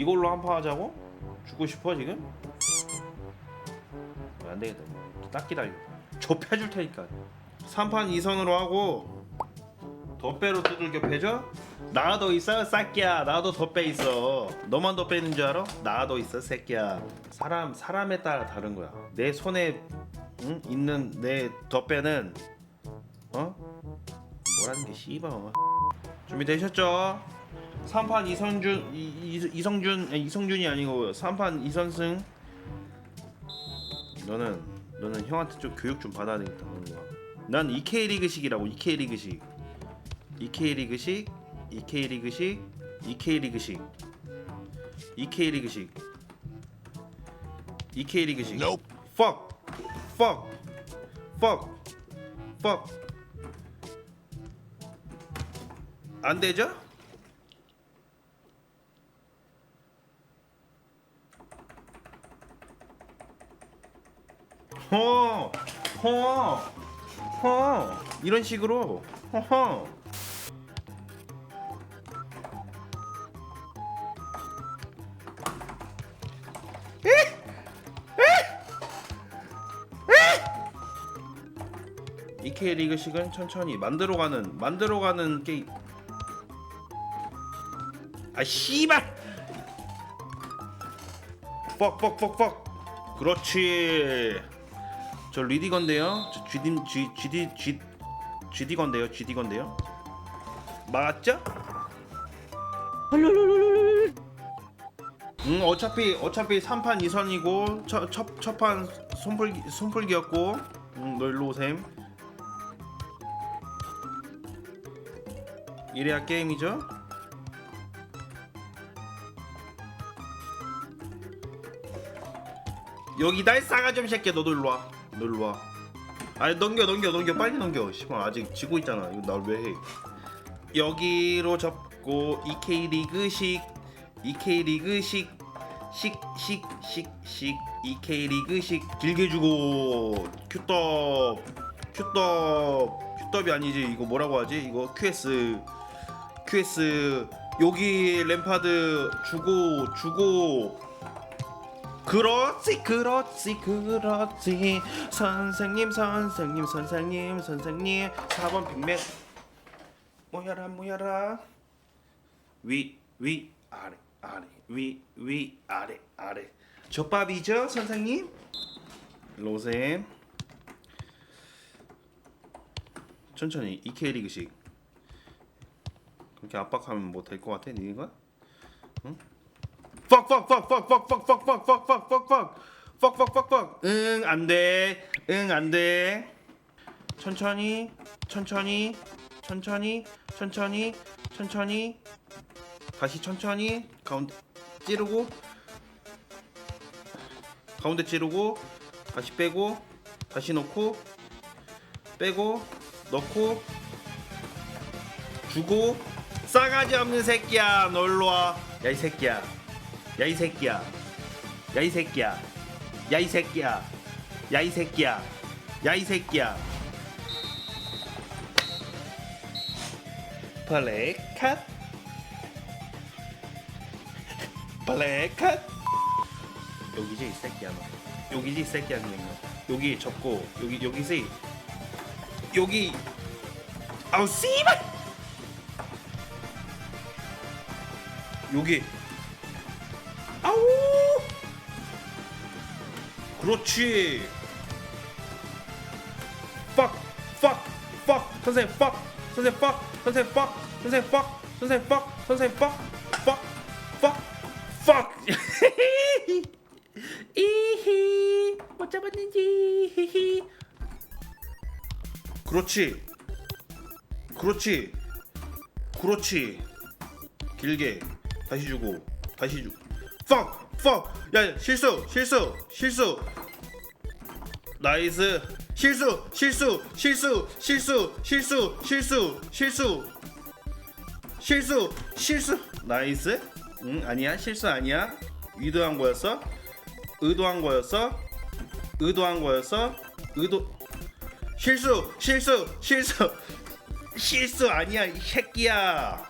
이걸로 한판 하자고? 죽고 싶어 지금? 안 되겠다. 딱 기다려. 좁혀줄 테니까. 3판 2선으로 하고 덧배로 두들겨 패죠? 나도 있어 새끼야 나도 덧배 있어 너만 덧배 있는 줄 알아? 나도 있어 새끼야 사람 사람에 따라 다른 거야 내 손에 응? 있는 내 덧배는 어? 뭐라는 게 씨발 준비되셨죠? 3판 이성준 이, 이, 이성준 아니, 이성준이 아니고 3판 이선승. 너는 너는 형한테 좀 교육 좀 받아야 되겠다 난 EK 리그식이라고 EK 리그식. EK 리그식 EK 리그식 EK 리그식. EK 리그식. EK 리그식. Nope. fuck. Fuck. Fuck. Fuck. 안 되죠? 허, 허, 허, 이런 식으로, 허허. 이케 리그식은 천천히 만들어가는 만들어가는 게임. 아 씨발. 뻑뻑뻑뻑. 그렇지. 저 리디 건데요. 저 GD G GD G GD 건데요. GD 건데요. 맞죠? 음 어차피 어차피 3판 2선이고 첫첫 첫판 손풀기 손풀기였고 음, 너 일로 오셈. 이래야 게임이죠. 여기다 이 싸가 좀 새끼야 너도 일로 와. 너 일로 와. 아니 넘겨 넘겨 넘겨 빨리 넘겨. 시발 아직 지고 있잖아. 이거 날 왜 해? 여기로 접고 EK 리그식 EK 리그식 식식식식 EK 리그식 길게 주고 큐떡 큐떡 큐떡이 아니지 이거 뭐라고 하지 이거 QS QS 여기 램파드 주고 주고 그렇지 그렇지 그렇지. 선생님 선생님 선생님 선생님. 4번 빅맥 모여라 모여라. 위 위 아래 아래. 위 위 아래 아래. 족밥이죠 선생님? 로셈. 천천히 EK 리그식. 그렇게 압박하면 뭐 될 것 같아 니가? 응? Fuck fuck fuck fuck fuck fuck fuck fuck fuck fuck fuck fuck fuck fuck fuck fuck 응 안돼 응 안돼 천천히 천천히 천천히 천천히 천천히 다시 천천히 가운데 찌르고 가운데 찌르고 다시 빼고 다시 넣고 빼고 넣고 주고 싸가지 없는 새끼야 놀러와 야 이 새끼야 야 이 새끼야. 야 이 새끼야. 야 이 새끼야. 야 이 새끼야. 야 이 새끼야. 플레이 컷 여기지 이 새끼야. 너 여기지 이 새끼야 너. 여기 접고 여기 여기지. 여기. 아우 씨발! 여기 그렇지. fuck fuck fuck 선생님 fuck 선생님 fuck 선생님 fuck 선생님 fuck 선생님 fuck 선생님 fuck fuck fuck fuck. 이히 못 잡았는지 히히. 그렇지. 그렇지. 그렇지. 길게 다시 주고 다시 주고 fuck. fuck 야 실수 실수 실수 나이스. 실수 실수 실수 실수 실수 실수 실수. 실수 실수. 나이스. 응 아니야. 실수 아니야. 의도한 거였어? 의도한 거였어? 의도한 거였어? 의도. 실수 실수 실수. 실수 아니야 이 새끼야.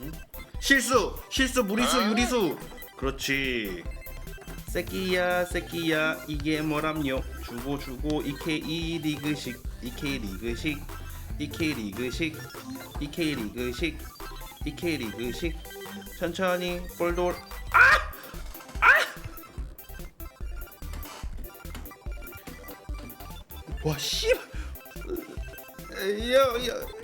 응? 실수 실수 무리수 유리수. 그렇지 새끼야 새끼야 이게 뭐람요 주고 주고 이 리그식 이케 리그식 이케 리그식 이케 리그식 이케 리그식. 천천히 볼돌. 와 씨발. 야야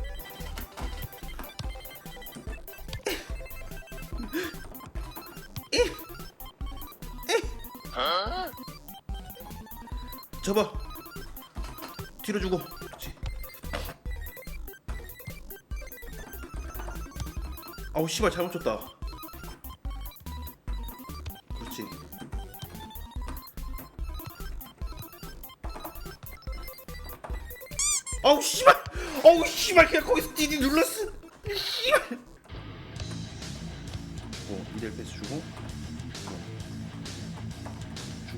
접어 뒤로 주고. 그렇지. 아우 씨발 잘못 쳤다. 그렇지. 아우 씨발. 아우 씨발. 그냥 거기서 디디 눌렀어. 씨발. 어 이델 패스 주고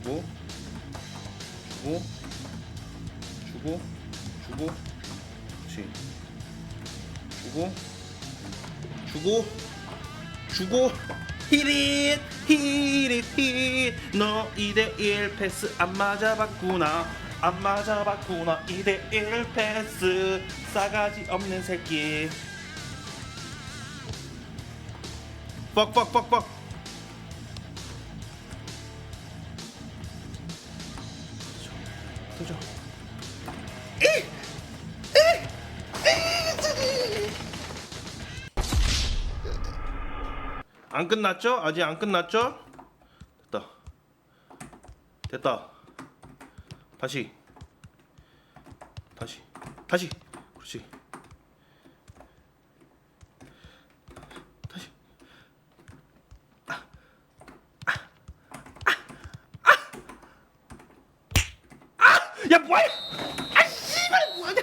주고 주고 주고 주고 그렇지 주고 주고 주고 히릿 히릿 히릿. 너 2대1 패스 안 맞아봤구나 안 맞아봤구나. 2대1 패스. 싸가지 없는 새끼. 뻑뻑뻑뻑 도저 안 끝났죠? 아직 안 끝났죠? 됐다. 됐다. 다시. 다시. 다시. 그렇지. 다시. 아! 아! 아! 아! 야 뭐야? 아 씨발 뭐하냐?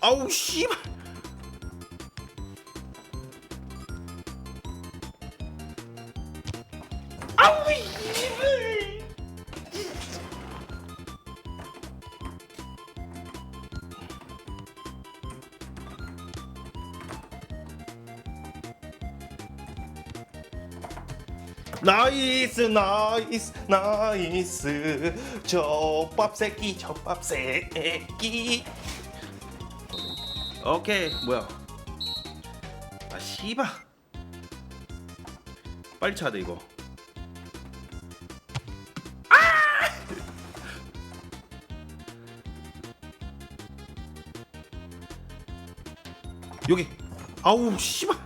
아우 씨발. 나이스 나이스 나이스. 젖밥 새끼 젖밥 새끼. 오케이 뭐야? 아 씨발 빨리 차야 돼 이거. 여기. 아우 씨발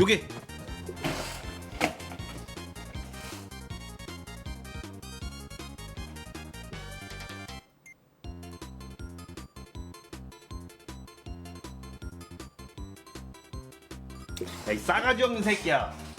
여기 야이 싸가지 없는 새끼야